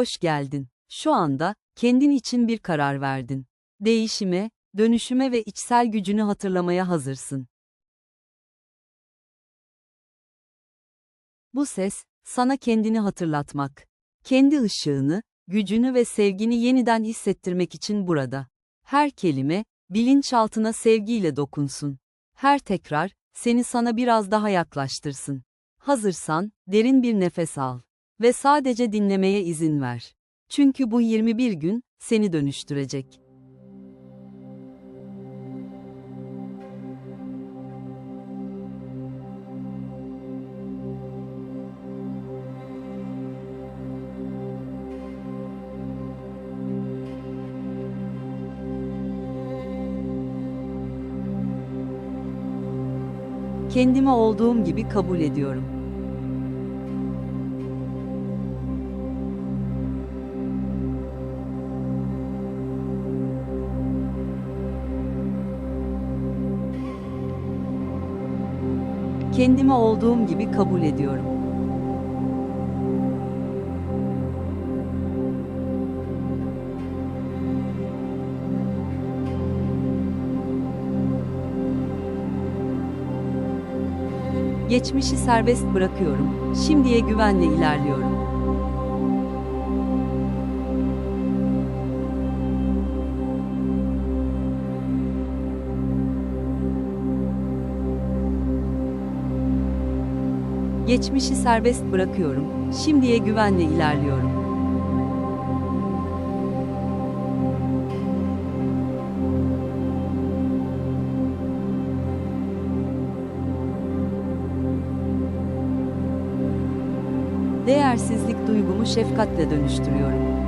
Hoş geldin. Şu anda, kendin için bir karar verdin. Değişime, dönüşüme ve içsel gücünü hatırlamaya hazırsın. Bu ses, sana kendini hatırlatmak. Kendi ışığını, gücünü ve sevgini yeniden hissettirmek için burada. Her kelime, bilinçaltına sevgiyle dokunsun. Her tekrar, seni sana biraz daha yaklaştırsın. Hazırsan, derin bir nefes al. Ve sadece dinlemeye izin ver. Çünkü bu 21 gün, seni dönüştürecek. Kendimi olduğum gibi kabul ediyorum. Kendimi olduğum gibi kabul ediyorum. Geçmişi serbest bırakıyorum. Şimdiye güvenle ilerliyorum. Geçmişi serbest bırakıyorum. Şimdiye güvenle ilerliyorum. Değersizlik duygumu şefkatle dönüştürüyorum.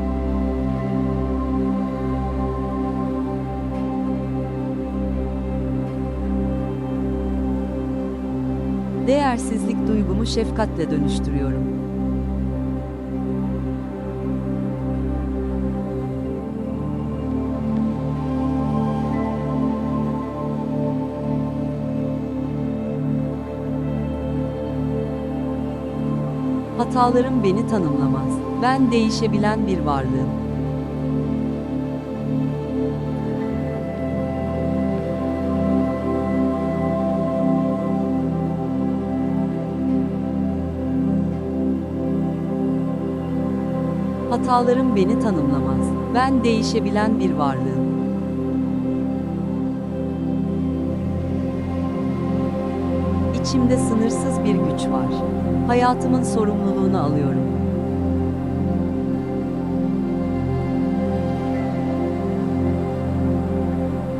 Değersizlik duygumu şefkatle dönüştürüyorum. Hatalarım beni tanımlamaz. Ben değişebilen bir varlığım. Hatalarım beni tanımlamaz. Ben değişebilen bir varlığım. İçimde sınırsız bir güç var. Hayatımın sorumluluğunu alıyorum.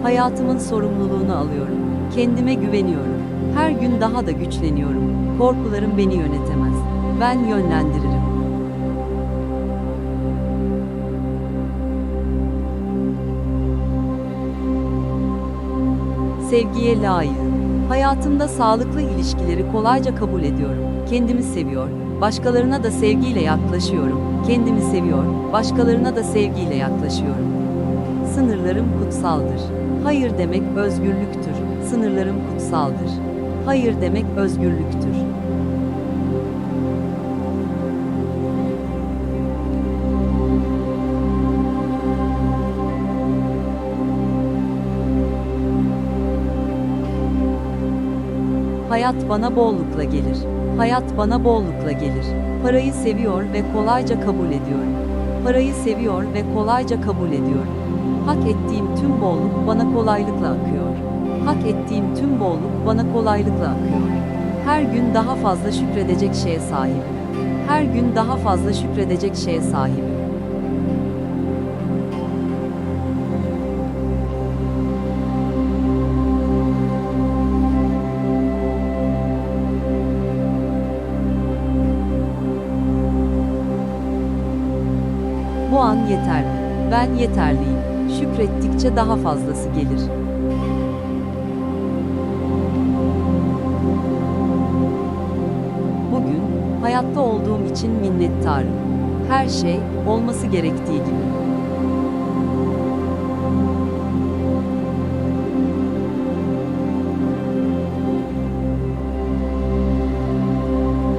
Hayatımın sorumluluğunu alıyorum. Kendime güveniyorum. Her gün daha da güçleniyorum. Korkularım beni yönetemez. Ben yönlendiririm. Sevgiye layığım. Hayatımda sağlıklı ilişkileri kolayca kabul ediyorum. Kendimi seviyor, başkalarına da sevgiyle yaklaşıyorum. Kendimi seviyor, başkalarına da sevgiyle yaklaşıyorum. Sınırlarım kutsaldır. Hayır demek özgürlüktür. Sınırlarım kutsaldır. Hayır demek özgürlüktür. Hayat bana bollukla gelir. Hayat bana bollukla gelir. Parayı seviyor ve kolayca kabul ediyorum. Parayı seviyor ve kolayca kabul ediyorum. Hak ettiğim tüm bolluk bana kolaylıkla akıyor. Hak ettiğim tüm bolluk bana kolaylıkla akıyor. Her gün daha fazla şükredecek şeye sahibim. Her gün daha fazla şükredecek şeye sahibim. Bu an yeterli. Ben yeterliyim. Şükrettikçe daha fazlası gelir. Bugün hayatta olduğum için minnettarım. Her şey olması gerektiği gibi.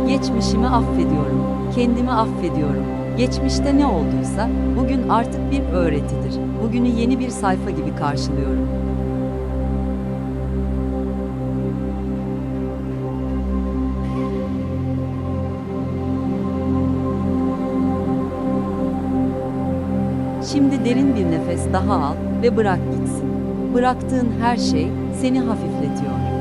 Geçmişimi affediyorum. Kendimi affediyorum. Geçmişte ne olduysa, bugün artık bir öğretidir. Bugünü yeni bir sayfa gibi karşılıyorum. Şimdi derin bir nefes daha al ve bırak gitsin. Bıraktığın her şey seni hafifletiyor.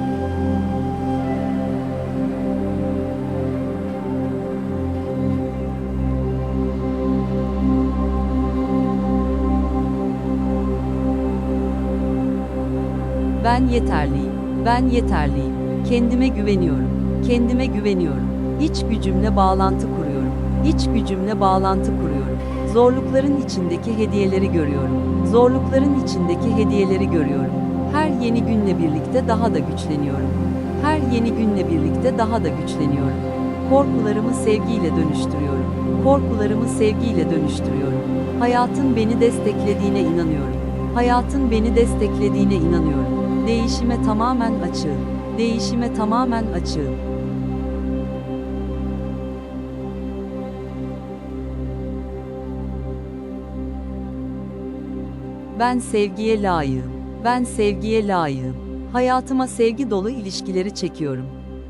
Ben yeterliyim. Ben yeterliyim. Kendime güveniyorum. Kendime güveniyorum. İç gücümle bağlantı kuruyorum. İç gücümle bağlantı kuruyorum. Zorlukların içindeki hediyeleri görüyorum. Zorlukların içindeki hediyeleri görüyorum. Her yeni günle birlikte daha da güçleniyorum. Her yeni günle birlikte daha da güçleniyorum. Korkularımı sevgiyle dönüştürüyorum. Korkularımı sevgiyle dönüştürüyorum. Hayatın beni desteklediğine inanıyorum. Hayatın beni desteklediğine inanıyorum. Değişime tamamen açığım. Değişime tamamen açığım. Ben sevgiye layığım. Ben sevgiye layığım. Hayatıma sevgi dolu ilişkileri çekiyorum.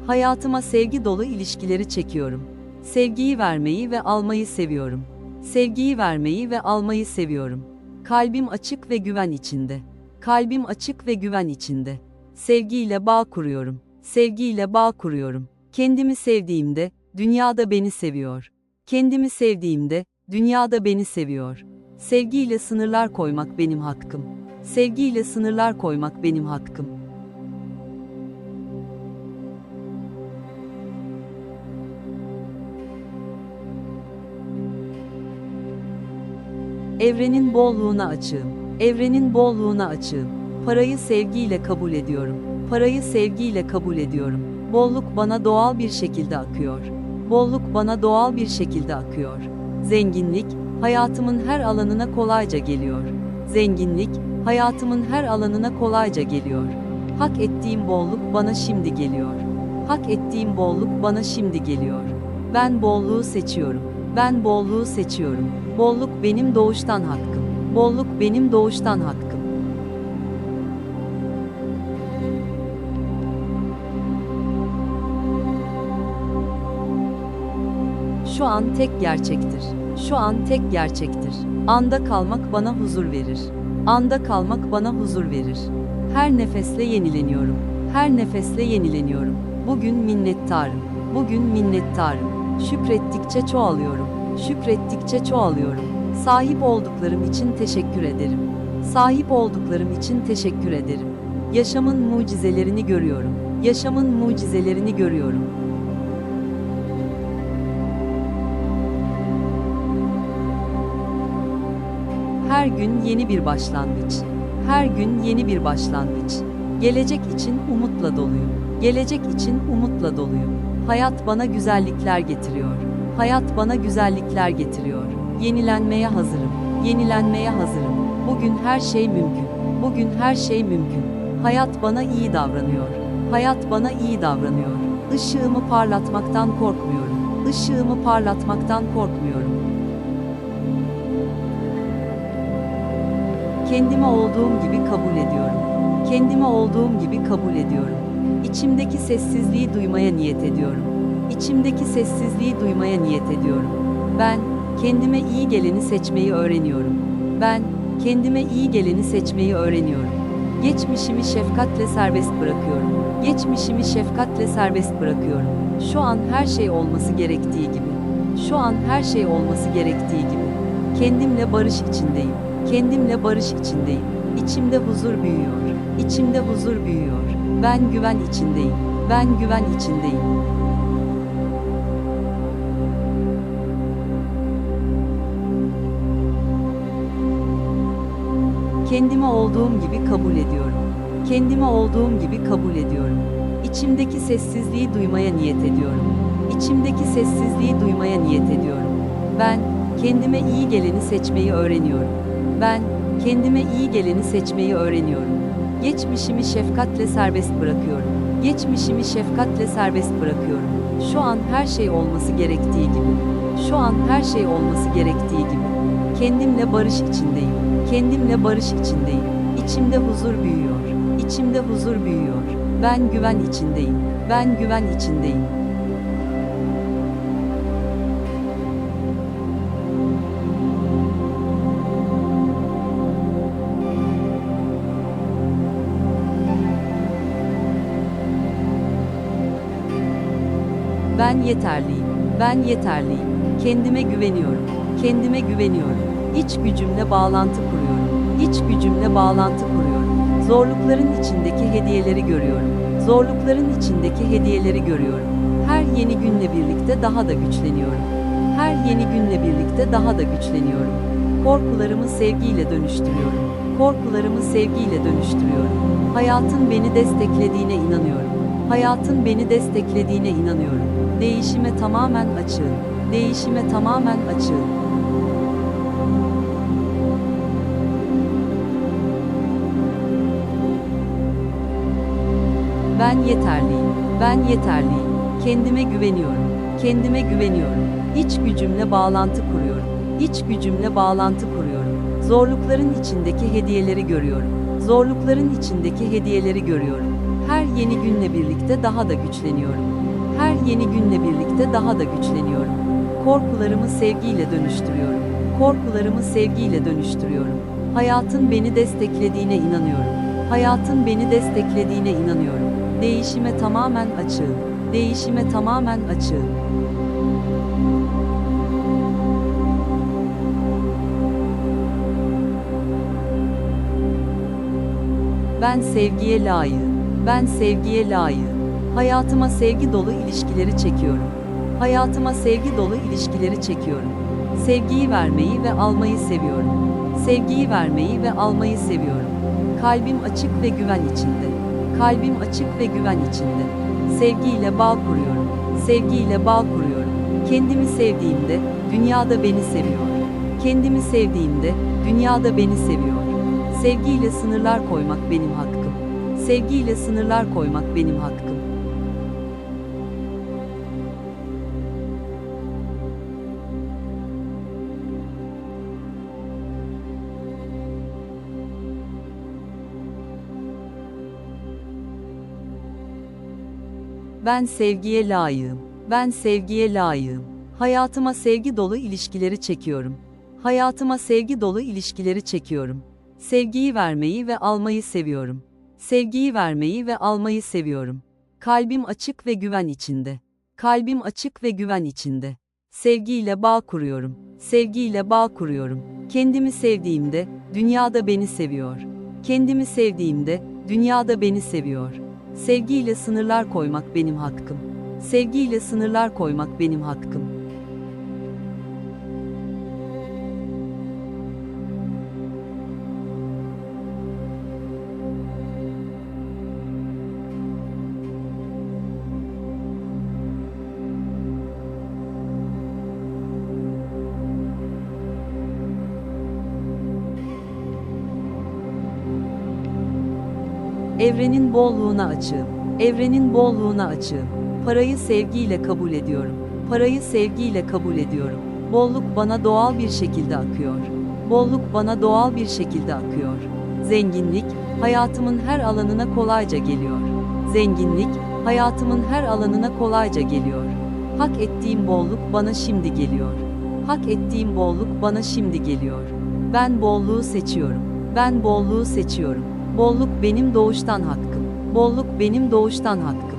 Hayatıma sevgi dolu ilişkileri çekiyorum. Sevgiyi vermeyi ve almayı seviyorum. Sevgiyi vermeyi ve almayı seviyorum. Kalbim açık ve güven içinde. Kalbim açık ve güven içinde. Sevgiyle bağ kuruyorum. Sevgiyle bağ kuruyorum. Kendimi sevdiğimde dünyada beni seviyor. Kendimi sevdiğimde dünyada beni seviyor. Sevgiyle sınırlar koymak benim hakkım. Sevgiyle sınırlar koymak benim hakkım. Evrenin bolluğuna açığım. Evrenin bolluğuna açığım. Parayı sevgiyle kabul ediyorum. Parayı sevgiyle kabul ediyorum. Bolluk bana doğal bir şekilde akıyor. Bolluk bana doğal bir şekilde akıyor. Zenginlik hayatımın her alanına kolayca geliyor. Zenginlik hayatımın her alanına kolayca geliyor. Hak ettiğim bolluk bana şimdi geliyor. Hak ettiğim bolluk bana şimdi geliyor. Ben bolluğu seçiyorum. Ben bolluğu seçiyorum. Bolluk benim doğuştan hakkım. Bolluk benim doğuştan hakkım. Şu an tek gerçektir. Şu an tek gerçektir. Anda kalmak bana huzur verir. Anda kalmak bana huzur verir. Her nefesle yenileniyorum. Her nefesle yenileniyorum. Bugün minnettarım. Bugün minnettarım. Şükrettikçe çoğalıyorum. Şükrettikçe çoğalıyorum. Sahip olduklarım için teşekkür ederim. Sahip olduklarım için teşekkür ederim. Yaşamın mucizelerini görüyorum. Yaşamın mucizelerini görüyorum. Her gün yeni bir başlangıç. Her gün yeni bir başlangıç. Gelecek için umutla doluyum. Gelecek için umutla doluyum. Hayat bana güzellikler getiriyor. Hayat bana güzellikler getiriyor. Yenilenmeye hazırım. Yenilenmeye hazırım. Bugün her şey mümkün. Bugün her şey mümkün. Hayat bana iyi davranıyor. Hayat bana iyi davranıyor. Işığımı parlatmaktan korkmuyorum. Işığımı parlatmaktan korkmuyorum. Kendimi olduğum gibi kabul ediyorum. Kendimi olduğum gibi kabul ediyorum. İçimdeki sessizliği duymaya niyet ediyorum. İçimdeki sessizliği duymaya niyet ediyorum. Ben kendime iyi geleni seçmeyi öğreniyorum. Ben kendime iyi geleni seçmeyi öğreniyorum. Geçmişimi şefkatle serbest bırakıyorum. Geçmişimi şefkatle serbest bırakıyorum. Şu an her şey olması gerektiği gibi. Şu an her şey olması gerektiği gibi. Kendimle barış içindeyim. Kendimle barış içindeyim. İçimde huzur büyüyor. İçimde huzur büyüyor. Ben güven içindeyim. Ben güven içindeyim. Kendimi olduğum gibi kabul ediyorum. Kendimi olduğum gibi kabul ediyorum. İçimdeki sessizliği duymaya niyet ediyorum. İçimdeki sessizliği duymaya niyet ediyorum. Ben kendime iyi geleni seçmeyi öğreniyorum. Ben kendime iyi geleni seçmeyi öğreniyorum. Geçmişimi şefkatle serbest bırakıyorum. Geçmişimi şefkatle serbest bırakıyorum. Şu an her şey olması gerektiği gibi. Şu an her şey olması gerektiği gibi. Kendimle barış içindeyim. Kendimle barış içindeyim. İçimde huzur büyüyor. İçimde huzur büyüyor. Ben güven içindeyim. Ben güven içindeyim. Ben yeterliyim. Ben yeterliyim. Kendime güveniyorum. Kendime güveniyorum. İç gücümle bağlantı kuruyorum. İç gücümle bağlantı kuruyorum. Zorlukların içindeki hediyeleri görüyorum. Zorlukların içindeki hediyeleri görüyorum. Her yeni günle birlikte daha da güçleniyorum. Her yeni günle birlikte daha da güçleniyorum. Korkularımı sevgiyle dönüştürüyorum. Korkularımı sevgiyle dönüştürüyorum. Hayatın beni desteklediğine inanıyorum. Hayatın beni desteklediğine inanıyorum. Değişime tamamen açığım. Değişime tamamen açığım. Ben yeterliyim. Ben yeterliyim. Kendime güveniyorum. Kendime güveniyorum. İç gücümle bağlantı kuruyorum. İç gücümle bağlantı kuruyorum. Zorlukların içindeki hediyeleri görüyorum. Zorlukların içindeki hediyeleri görüyorum. Her yeni günle birlikte daha da güçleniyorum. Her yeni günle birlikte daha da güçleniyorum. Korkularımı sevgiyle dönüştürüyorum. Korkularımı sevgiyle dönüştürüyorum. Hayatın beni desteklediğine inanıyorum. Hayatın beni desteklediğine inanıyorum. Değişime tamamen açığım. Değişime tamamen açığım. Ben sevgiye layığım. Ben sevgiye layığım. Hayatıma sevgi dolu ilişkileri çekiyorum. Hayatıma sevgi dolu ilişkileri çekiyorum. Sevgiyi vermeyi ve almayı seviyorum. Sevgiyi vermeyi ve almayı seviyorum. Kalbim açık ve güven içinde. Kalbim açık ve güven içinde. Sevgiyle bağ kuruyorum. Sevgiyle bağ kuruyorum. Kendimi sevdiğimde dünyada beni seviyor. Kendimi sevdiğimde dünyada beni seviyor. Sevgiyle sınırlar koymak benim hakkım. Sevgiyle sınırlar koymak benim hakkım. Ben sevgiye layığım. Ben sevgiye layığım. Hayatıma sevgi dolu ilişkileri çekiyorum. Hayatıma sevgi dolu ilişkileri çekiyorum. Sevgiyi vermeyi ve almayı seviyorum. Sevgiyi vermeyi ve almayı seviyorum. Kalbim açık ve güven içinde. Kalbim açık ve güven içinde. Sevgiyle bağ kuruyorum. Sevgiyle bağ kuruyorum. Kendimi sevdiğimde dünyada beni seviyor. Kendimi sevdiğimde dünyada beni seviyor. Sevgiyle sınırlar koymak benim hakkım. Sevgiyle sınırlar koymak benim hakkım. Evrenin bolluğuna açığım. Evrenin bolluğuna açığım. Parayı sevgiyle kabul ediyorum. Parayı sevgiyle kabul ediyorum. Bolluk bana doğal bir şekilde akıyor. Bolluk bana doğal bir şekilde akıyor. Zenginlik hayatımın her alanına kolayca geliyor. Zenginlik hayatımın her alanına kolayca geliyor. Hak ettiğim bolluk bana şimdi geliyor. Hak ettiğim bolluk bana şimdi geliyor. Ben bolluğu seçiyorum. Ben bolluğu seçiyorum. Bolluk benim doğuştan hakkım. Bolluk benim doğuştan hakkım.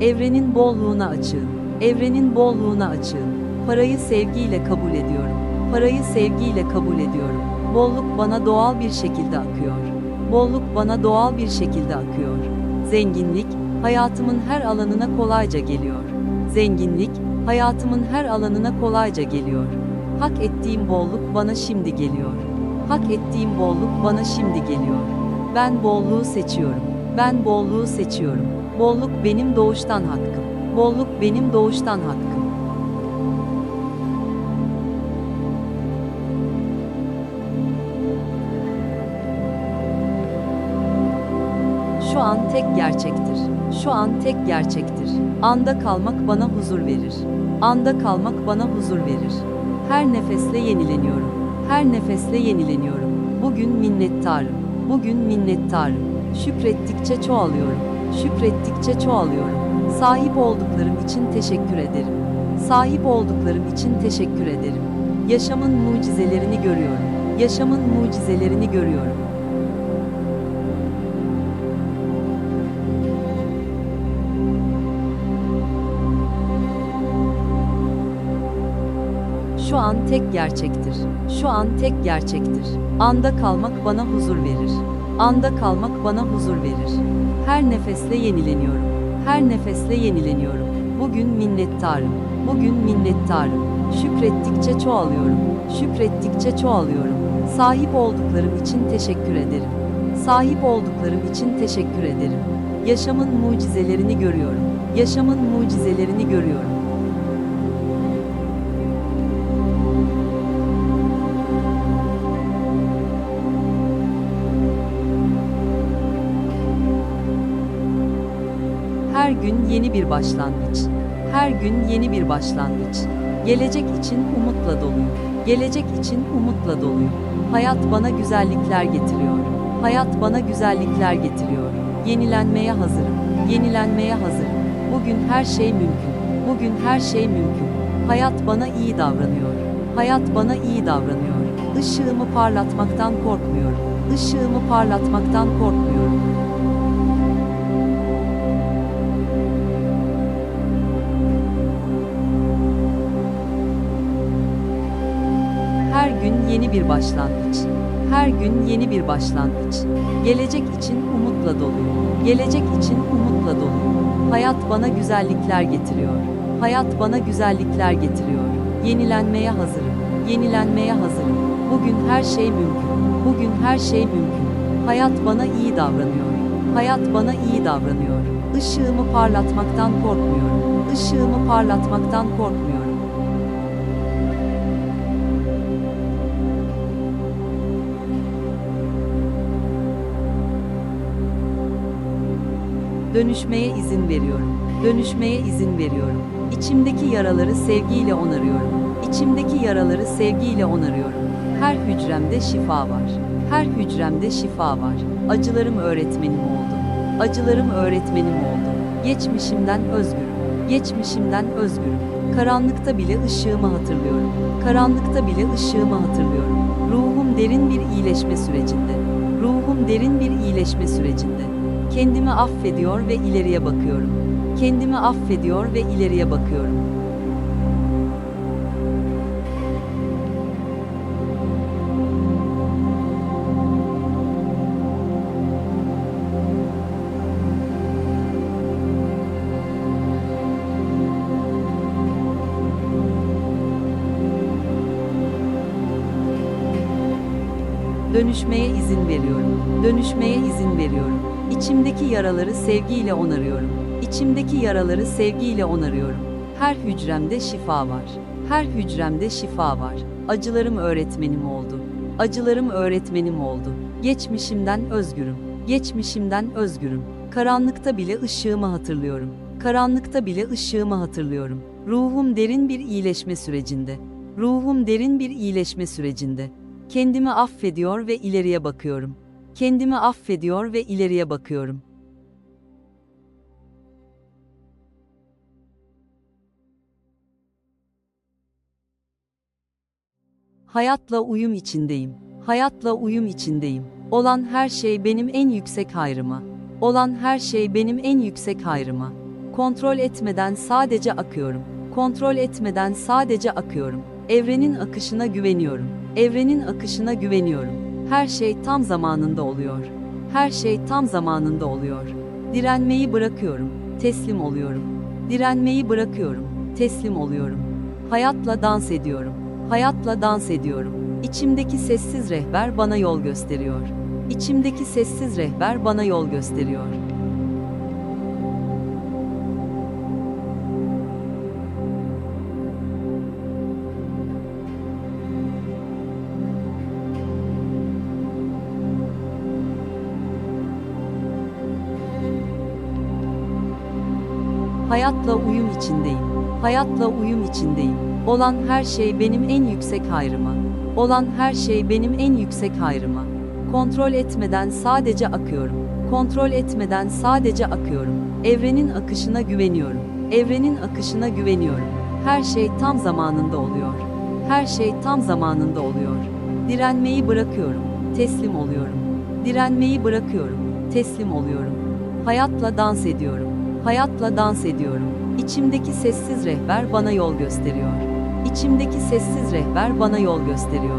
Evrenin bolluğuna açığım. Evrenin bolluğuna açığım. Parayı sevgiyle kabul ediyorum. Parayı sevgiyle kabul ediyorum. Bolluk bana doğal bir şekilde akıyor. Bolluk bana doğal bir şekilde akıyor. Zenginlik hayatımın her alanına kolayca geliyor. Zenginlik hayatımın her alanına kolayca geliyor. Hak ettiğim bolluk bana şimdi geliyor. Hak ettiğim bolluk bana şimdi geliyor. Ben bolluğu seçiyorum. Ben bolluğu seçiyorum. Bolluk benim doğuştan hakkım. Bolluk benim doğuştan hakkım. Şu an tek gerçektir. Şu an tek gerçektir. Anda kalmak bana huzur verir. Anda kalmak bana huzur verir. Her nefesle yenileniyorum. Her nefesle yenileniyorum. Bugün minnettarım. Bugün minnettarım. Şükrettikçe çoğalıyorum. Şükrettikçe çoğalıyorum. Sahip olduklarım için teşekkür ederim. Sahip olduklarım için teşekkür ederim. Yaşamın mucizelerini görüyorum. Yaşamın mucizelerini görüyorum. Şu an tek gerçektir. Şu an tek gerçektir. Anda kalmak bana huzur verir. Anda kalmak bana huzur verir. Her nefesle yenileniyorum. Her nefesle yenileniyorum. Bugün minnettarım. Bugün minnettarım. Şükrettikçe çoğalıyorum. Şükrettikçe çoğalıyorum. Sahip olduklarım için teşekkür ederim. Sahip olduklarım için teşekkür ederim. Yaşamın mucizelerini görüyorum. Yaşamın mucizelerini görüyorum. Gün yeni bir başlangıç. Her gün yeni bir başlangıç. Gelecek için umutla doluyum. Gelecek için umutla doluyum. Hayat bana güzellikler getiriyor. Hayat bana güzellikler getiriyor. Yenilenmeye hazırım. Yenilenmeye hazırım. Bugün her şey mümkün. Bugün her şey mümkün. Hayat bana iyi davranıyor. Hayat bana iyi davranıyor. Işığımı parlatmaktan korkmuyorum. Işığımı parlatmaktan korkmuyorum. Her gün yeni bir başlangıç. Her gün yeni bir başlangıç. Gelecek için umutla doluyum. Gelecek için umutla doluyum. Hayat bana güzellikler getiriyor. Hayat bana güzellikler getiriyor. Yenilenmeye hazırım. Yenilenmeye hazırım. Bugün her şey mümkün. Bugün her şey mümkün. Hayat bana iyi davranıyor. Hayat bana iyi davranıyor. Işığımı parlatmaktan korkmuyorum. Işığımı parlatmaktan korkmuyorum. Dönüşmeye izin veriyorum. Dönüşmeye izin veriyorum. İçimdeki yaraları sevgiyle onarıyorum. İçimdeki yaraları sevgiyle onarıyorum. Her hücremde şifa var. Her hücremde şifa var. Acılarım öğretmenim oldu. Acılarım öğretmenim oldu. Geçmişimden özgürüm. Geçmişimden özgürüm. Karanlıkta bile ışığımı hatırlıyorum. Karanlıkta bile ışığımı hatırlıyorum. Ruhum derin bir iyileşme sürecinde. Ruhum derin bir iyileşme sürecinde. Kendimi affediyor ve ileriye bakıyorum. Kendimi affediyor ve ileriye bakıyorum. Dönüşmeye izin veriyorum. Dönüşmeye izin veriyorum. İçimdeki yaraları sevgiyle onarıyorum. İçimdeki yaraları sevgiyle onarıyorum. Her hücremde şifa var. Her hücremde şifa var. Acılarım öğretmenim oldu. Acılarım öğretmenim oldu. Geçmişimden özgürüm. Geçmişimden özgürüm. Karanlıkta bile ışığımı hatırlıyorum. Karanlıkta bile ışığımı hatırlıyorum. Ruhum derin bir iyileşme sürecinde. Ruhum derin bir iyileşme sürecinde. Kendimi affediyor ve ileriye bakıyorum. Kendimi affediyor ve ileriye bakıyorum. Hayatla uyum içindeyim. Hayatla uyum içindeyim. Olan her şey benim en yüksek hayrıma. Olan her şey benim en yüksek hayrıma. Kontrol etmeden sadece akıyorum. Kontrol etmeden sadece akıyorum. Evrenin akışına güveniyorum. Evrenin akışına güveniyorum. Her şey tam zamanında oluyor. Her şey tam zamanında oluyor. Direnmeyi bırakıyorum. Teslim oluyorum. Direnmeyi bırakıyorum. Teslim oluyorum. Hayatla dans ediyorum. Hayatla dans ediyorum. İçimdeki sessiz rehber bana yol gösteriyor. İçimdeki sessiz rehber bana yol gösteriyor. Hayatla uyum içindeyim. Hayatla uyum içindeyim. Olan her şey benim en yüksek hayrıma. Olan her şey benim en yüksek hayrıma. Kontrol etmeden sadece akıyorum. Kontrol etmeden sadece akıyorum. Evrenin akışına güveniyorum. Evrenin akışına güveniyorum. Her şey tam zamanında oluyor. Her şey tam zamanında oluyor. Direnmeyi bırakıyorum. Teslim oluyorum. Direnmeyi bırakıyorum. Teslim oluyorum. Hayatla dans ediyorum. Hayatla dans ediyorum. İçimdeki sessiz rehber bana yol gösteriyor. İçimdeki sessiz rehber bana yol gösteriyor.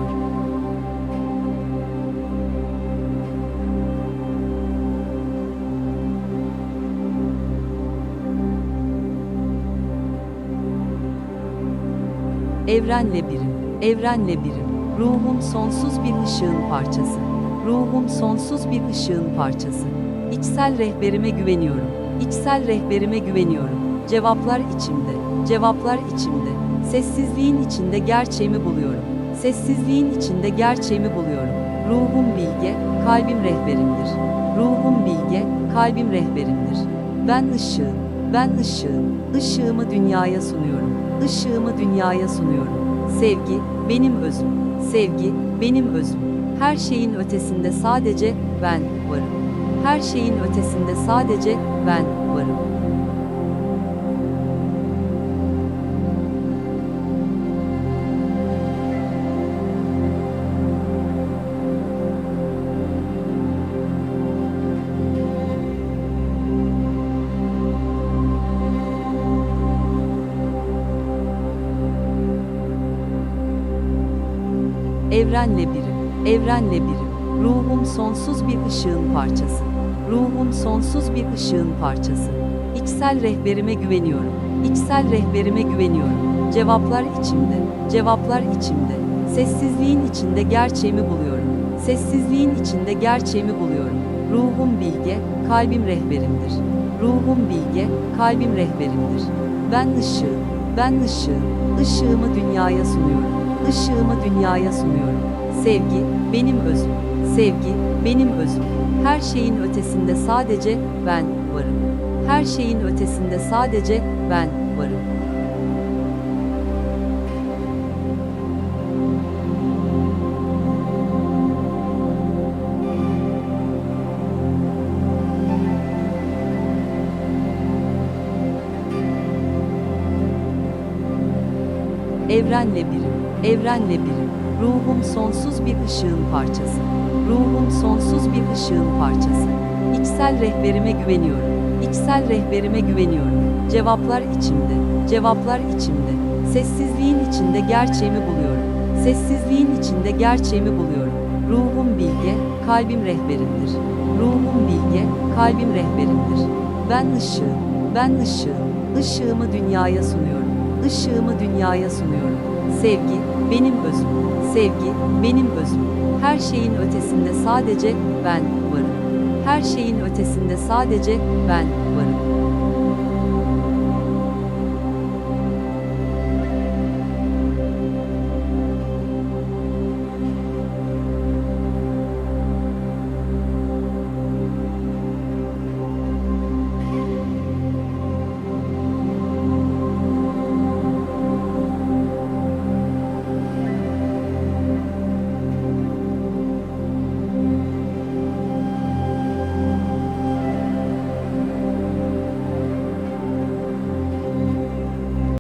Evrenle birim, evrenle birim. Ruhum sonsuz bir ışığın parçası. Ruhum sonsuz bir ışığın parçası. İçsel rehberime güveniyorum. İçsel rehberime güveniyorum. Cevaplar içimde, cevaplar içimde. Sessizliğin içinde gerçeğimi buluyorum. Sessizliğin içinde gerçeğimi buluyorum. Ruhum bilge, kalbim rehberimdir. Ruhum bilge, kalbim rehberimdir. Ben ışığım, ben ışığım. Işığımı dünyaya sunuyorum. Işığımı dünyaya sunuyorum. Sevgi, benim özüm. Sevgi, benim özüm. Her şeyin ötesinde sadece ben varım. Her şeyin ötesinde sadece ben varım. Evrenle birim, evrenle birim. Ruhum sonsuz bir ışığın parçası. Ruhum sonsuz bir ışığın parçası. İçsel rehberime güveniyorum. İçsel rehberime güveniyorum. Cevaplar içimde, cevaplar içimde. Sessizliğin içinde gerçeğimi buluyorum. Sessizliğin içinde gerçeğimi buluyorum. Ruhum bilge, kalbim rehberimdir. Ruhum bilge, kalbim rehberimdir. Ben ışığım, ben ışığım. Işığımı dünyaya sunuyorum. Işığımı dünyaya sunuyorum. Sevgi, benim özüm. Sevgi, benim özüm. Her şeyin ötesinde sadece ben varım. Her şeyin ötesinde sadece ben varım. Evrenle birim, evrenle birim. Ruhum sonsuz bir ışığın parçası. Ruhum sonsuz bir ışığın parçası. İçsel rehberime güveniyorum. İçsel rehberime güveniyorum. Cevaplar içimde, cevaplar içimde. Sessizliğin içinde gerçeğimi buluyorum. Sessizliğin içinde gerçeğimi buluyorum. Ruhum bilge, kalbim rehberimdir. Ruhum bilge, kalbim rehberimdir. Ben ışığım, ben ışığım. Işığımı dünyaya sunuyorum. Işığımı dünyaya sunuyorum. Sevgi, benim özüm. Sevgi, benim özüm. Her şeyin ötesinde sadece ben varım. Her şeyin ötesinde sadece ben varım.